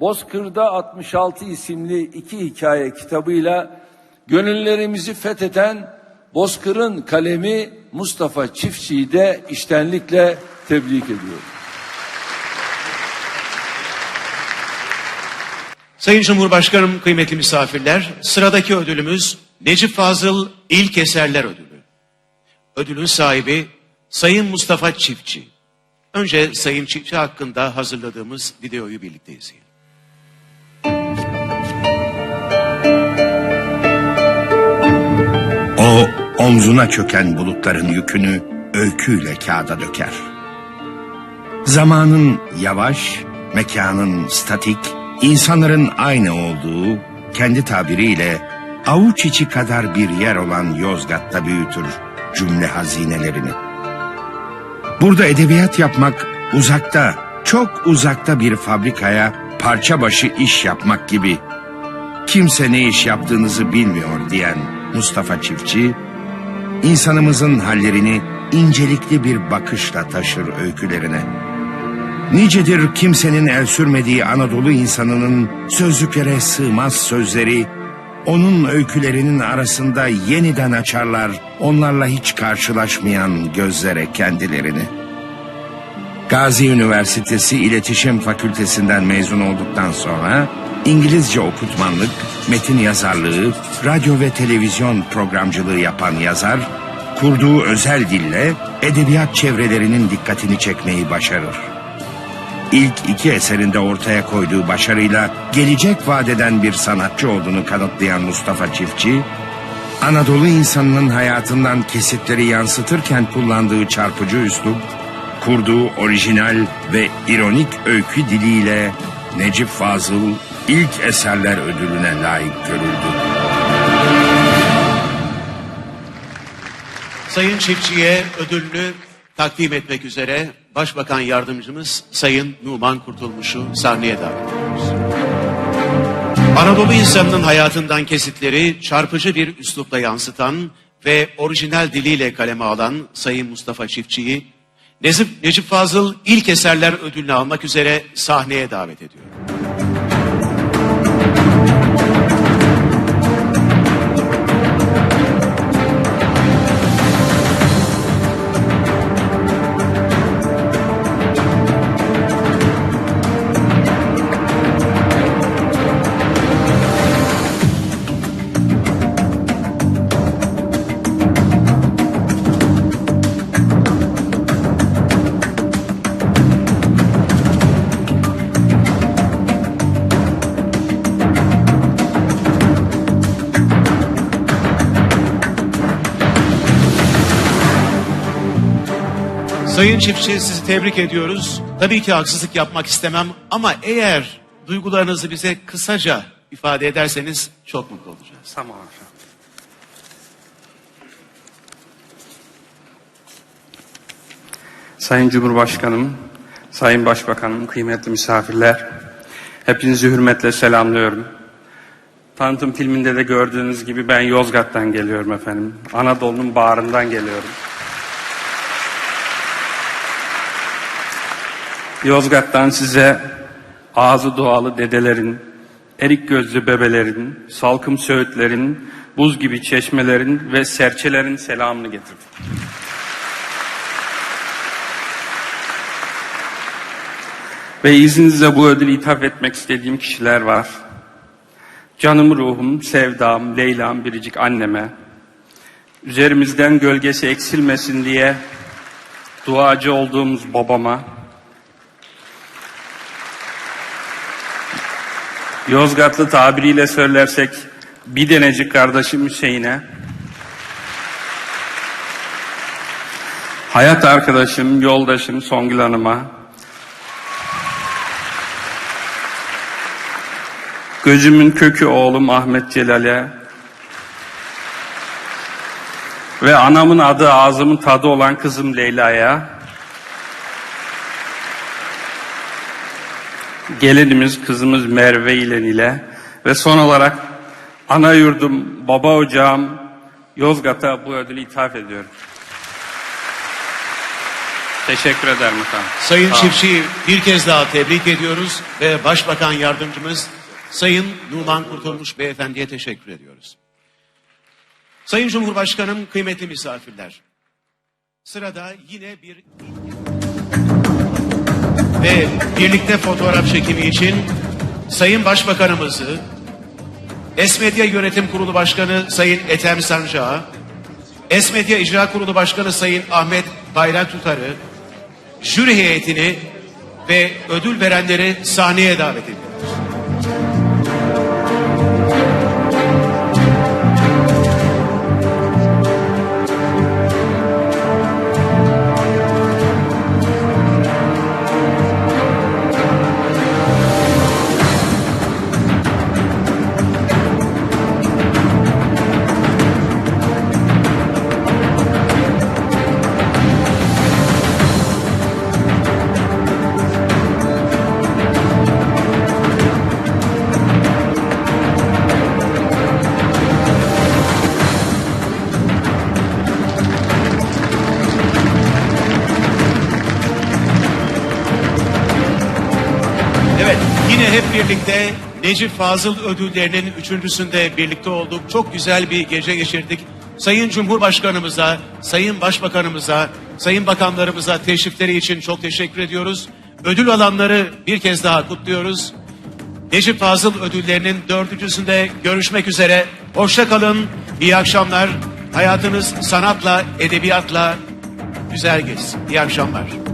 Bozkır'da 66 isimli iki hikaye kitabıyla gönüllerimizi fetheden Bozkır'ın kalemi Mustafa Çiftçi'yi de iştenlikle tebrik ediyorum. Sayın Cumhurbaşkanım, kıymetli misafirler, sıradaki ödülümüz Necip Fazıl İlk Eserler Ödülü. Ödülün sahibi Sayın Mustafa Çiftçi. Önce Sayın Çiftçi hakkında hazırladığımız videoyu birlikte izleyelim. Omzuna çöken bulutların yükünü öyküyle kağıda döker. Zamanın yavaş, mekanın statik, insanların aynı olduğu, kendi tabiriyle avuç içi kadar bir yer olan Yozgat'ta büyütür cümle hazinelerini. Burada edebiyat yapmak uzakta, çok uzakta bir fabrikaya parça başı iş yapmak gibi kimse ne iş yaptığınızı bilmiyor diyen Mustafa Çiftçi, insanımızın hallerini incelikli bir bakışla taşır öykülerine. Nicedir kimsenin el sürmediği Anadolu insanının sözlüklere sığmaz sözleri, onun öykülerinin arasında yeniden açarlar onlarla hiç karşılaşmayan gözlere kendilerini. Gazi Üniversitesi İletişim Fakültesinden mezun olduktan sonra İngilizce okutmanlık, metin yazarlığı, radyo ve televizyon programcılığı yapan yazar, kurduğu özel dille edebiyat çevrelerinin dikkatini çekmeyi başarır. İlk iki eserinde ortaya koyduğu başarıyla gelecek vadeden bir sanatçı olduğunu kanıtlayan Mustafa Çiftçi, Anadolu insanının hayatından kesitleri yansıtırken kullandığı çarpıcı üslup, kurduğu orijinal ve ironik öykü diliyle Necip Fazıl ilk eserler ödülüne layık görüldü. Sayın Çiftçi'ye ödülünü takdim etmek üzere Başbakan Yardımcımız Sayın Numan Kurtulmuş'u sahneye davet ediyoruz. Anadolu insanının hayatından kesitleri çarpıcı bir üslupla yansıtan ve orijinal diliyle kaleme alan Sayın Mustafa Çiftçi'yi Necip, Necip Fazıl ilk eserler ödülünü almak üzere sahneye davet ediyor. Sayın Çiftçi sizi tebrik ediyoruz. Tabii ki haksızlık yapmak istemem ama eğer duygularınızı bize kısaca ifade ederseniz çok mutlu olacağız. Tamam efendim. Sayın Cumhurbaşkanım, Sayın Başbakanım, kıymetli misafirler, hepinizi hürmetle selamlıyorum. Tanıtım filminde de gördüğünüz gibi ben Yozgat'tan geliyorum efendim. Anadolu'nun bağrından geliyorum. Yozgat'tan size ağzı doğalı dedelerin, erik gözlü bebelerin, salkım söğütlerin, buz gibi çeşmelerin ve serçelerin selamını getirdim. Ve izninizle bu ödülü ithaf etmek istediğim kişiler var. Canım ruhum, sevdam, Leyla'm, biricik anneme, üzerimizden gölgesi eksilmesin diye duacı olduğumuz babama, Yozgatlı tabiriyle söylersek bir denecik kardeşim Hüseyin'e, hayat arkadaşım, yoldaşım Songül Hanım'a, gözümün kökü oğlum Ahmet Celal'e. Ve anamın adı ağzımın tadı olan kızım Leyla'ya, gelinimiz kızımız Merve ile ile ve son olarak ana yurdum, baba ocağım Yozgat'a bu ödülü ithaf ediyorum. Teşekkür ederim efendim. Sayın. Çiftçi'yi bir kez daha tebrik ediyoruz ve Başbakan Yardımcımız Sayın Numan Kurtulmuş Beyefendi'ye teşekkür ediyoruz. Sayın Cumhurbaşkanım, kıymetli misafirler. Sırada yine bir ve birlikte fotoğraf çekimi için Sayın Başbakanımızı, Esmedya Yönetim Kurulu Başkanı Sayın Ethem Sancağı, Esmedya İcra Kurulu Başkanı Sayın Ahmet Bayrak Tutar'ı, jüri heyetini ve ödül verenleri sahneye davet ediyoruz. Evet, yine hep birlikte Necip Fazıl ödüllerinin üçüncüsünde birlikte olduk. Çok güzel bir gece geçirdik. Sayın Cumhurbaşkanımıza, Sayın Başbakanımıza, Sayın Bakanlarımıza teşrifleri için çok teşekkür ediyoruz. Ödül alanları bir kez daha kutluyoruz. Necip Fazıl ödüllerinin dördüncüsünde görüşmek üzere. Hoşça kalın, iyi akşamlar. Hayatınız sanatla, edebiyatla güzel geçsin. İyi akşamlar.